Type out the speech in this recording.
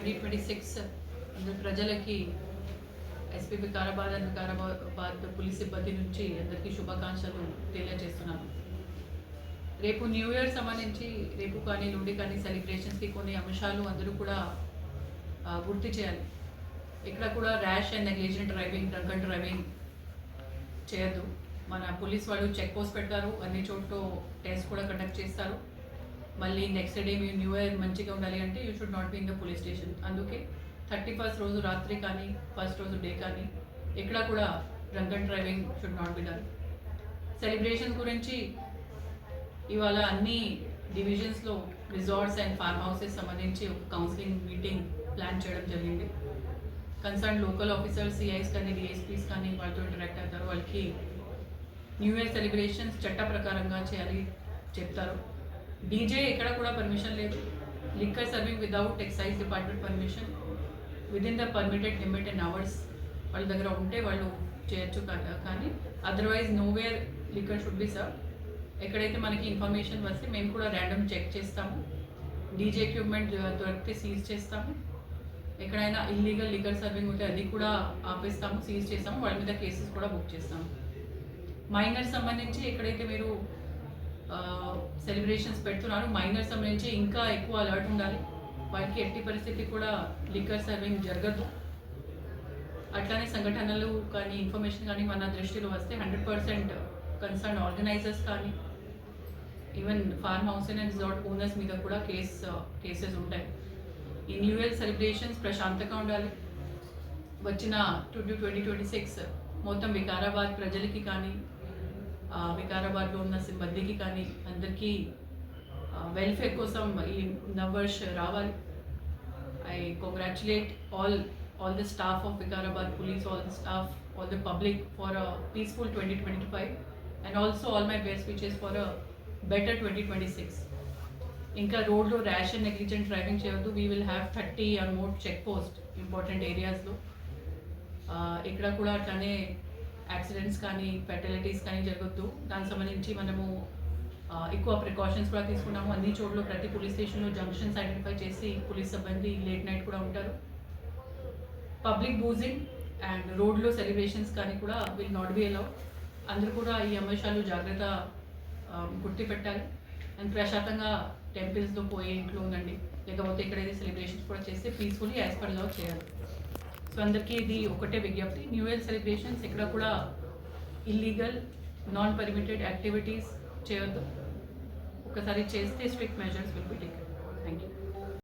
Twenty twenty six ప్రజలకి SP Vikarabad and Vikarabad police సిబ్బంది నుంచి అందరికీ శుభాకాంక్షలు తెలియజేస్తున్నాను. రేపు న్యూ ఇయర్ సంబంధించి రేపు కానీ నుండి కానీ సెలబ్రేషన్స్కి కొన్ని అంశాలు అందరూ కూడా గుర్తు చేయాలి. ఇక్కడ కూడా rash and negligent driving drunk and driving చేయొద్దు. మన పోలీస్ వాళ్ళు చెక్ పోస్ట్ పెడతారు అన్ని చోట్ల టెస్ట్ కూడా కండక్ట్ చేస్తారు. మళ్ళీ నెక్స్ట్ డే మీ న్యూ ఇయర్ మంచిగా ఉండాలి అంటే you should not be in the police station అందుకే థర్టీ ఫస్ట్ రోజు రాత్రి కానీ ఫస్ట్ రోజు డే కానీ ఎక్కడా కూడా drunk and driving should not be done celebration గురించి ఇవాళ అన్ని డివిజన్స్లో రిసార్ట్స్ అండ్ ఫార్మ్ హౌసెస్ సంబంధించి ఒక కౌన్సిలింగ్ మీటింగ్ ప్లాన్ చేయడం జరిగింది. కన్సర్న్ లోకల్ ఆఫీసర్స్ సిఐస్ కానీ డిఎస్పీస్ కానీ వాళ్ళతో ఇంటరాక్ట్ అవుతారు. వాళ్ళకి న్యూ ఇయర్ సెలబ్రేషన్స్ చట్ట ప్రకారంగా చేయాలి చెప్తారు. డీజే ఎక్కడ కూడా పర్మిషన్ లేదు. Liquor serving without excise department permission with in the permitted limit and hours వాళ్ళ దగ్గర ఉంటే వాళ్ళు చేయొచ్చు కా- కానీ otherwise no where liquor should be serve ఎక్కడైతే మనకి ఇన్ఫర్మేషన్ వస్తే మేము కూడా ర్యాండమ్ చెక్ చేస్తాము. డీజే ఎక్విప్మెంట్ దొరికితే సీజ్ చేస్తాము. ఎక్కడైనా ఇల్లీగల్ లిక్కర్ సర్వింగ్ ఉంటే అది కూడా ఆపేస్తాము సీజ్ చేస్తాము. వాళ్ళ మీద కేసెస్ కూడా బుక్ చేస్తాము. మైనర్స్ సంబంధించి ఎక్కడైతే మీరు సెలబ్రేషన్స్ పెడుతున్నారు. మైనర్స్ సంబంధించి ఇంకా ఎక్కువ అలర్ట్ ఉండాలి. వారికి ఎట్టి పరిస్థితి కూడా లిక్కర్ సర్వింగ్ జరగదు. అట్లానే సంఘటనలు కానీ ఇన్ఫర్మేషన్ కానీ మన దృష్టిలో వస్తే హండ్రెడ్ పర్సెంట్ కన్సర్న్ ఆర్గనైజర్స్ కానీ even farm house and resort owners మీద కూడా కేస్ కేసెస్ ఉంటాయి. ఈ న్యూ ఇయర్ సెలబ్రేషన్స్ ప్రశాంతంగా ఉండాలి. వచ్చిన టూ ట్వంటీ ట్వంటీ సిక్స్ మొత్తం వికారాబాద్ ప్రజలకి కానీ వికారాబాద్లో ఉన్న సిబ్బందికి కానీ అందరికీ వెల్ఫేర్ కోసం ఈ నవర్ష్ రావాలి. I congratulate all all the staff of Vikarabad police all staff all staff, all the public for a peaceful 2025 and also all my best wishes for a better 2026. ఇంకా రోడ్లో ర్యాష్ అండ్ నెగ్లిజెంట్ డ్రైవింగ్ చేయొద్దు. We will have thirty or more check post important ఏరియాస్లో ఇక్కడ కూడా అట్లానే accidents కానీ ఫెటలిటీస్ కానీ జరగద్దు. దానికి సంబంధించి మనము ఎక్కువ ప్రికాషన్స్ కూడా తీసుకున్నాము. అన్ని చోట్ల ప్రతి పోలీస్ స్టేషన్లో జంక్షన్స్ ఐడెంటిఫై చేసి పోలీస్ సిబ్బంది లేట్ నైట్ కూడా ఉంటారు. పబ్లిక్ బూజింగ్ అండ్ రోడ్లో సెలబ్రేషన్స్ కానీ కూడా విల్ నాట్ బి అలౌ అందరూ కూడా ఈ అంశాలు జాగ్రత్త గుర్తుపెట్టాలి. గుర్తు పెట్టాలి అండ్ ప్రశాంతంగా టెంపుల్స్లో పోయే ఇంట్లో ఉండండి. లేకపోతే ఎక్కడైతే సెలబ్రేషన్స్ కూడా చేస్తే పీస్ఫుల్లీ యాజ్ పర్ లవ్ చేయాలి. సో అందరికీ ఇది ఒకటే విజ్ఞప్తి. న్యూ ఇయర్ సెలబ్రేషన్స్ ఎక్కడ కూడా ఇల్లీగల్ నాన్ పర్మిటెడ్ యాక్టివిటీస్ చేయొద్దు. ఒకసారి చేస్తే strict measures will be taken thank you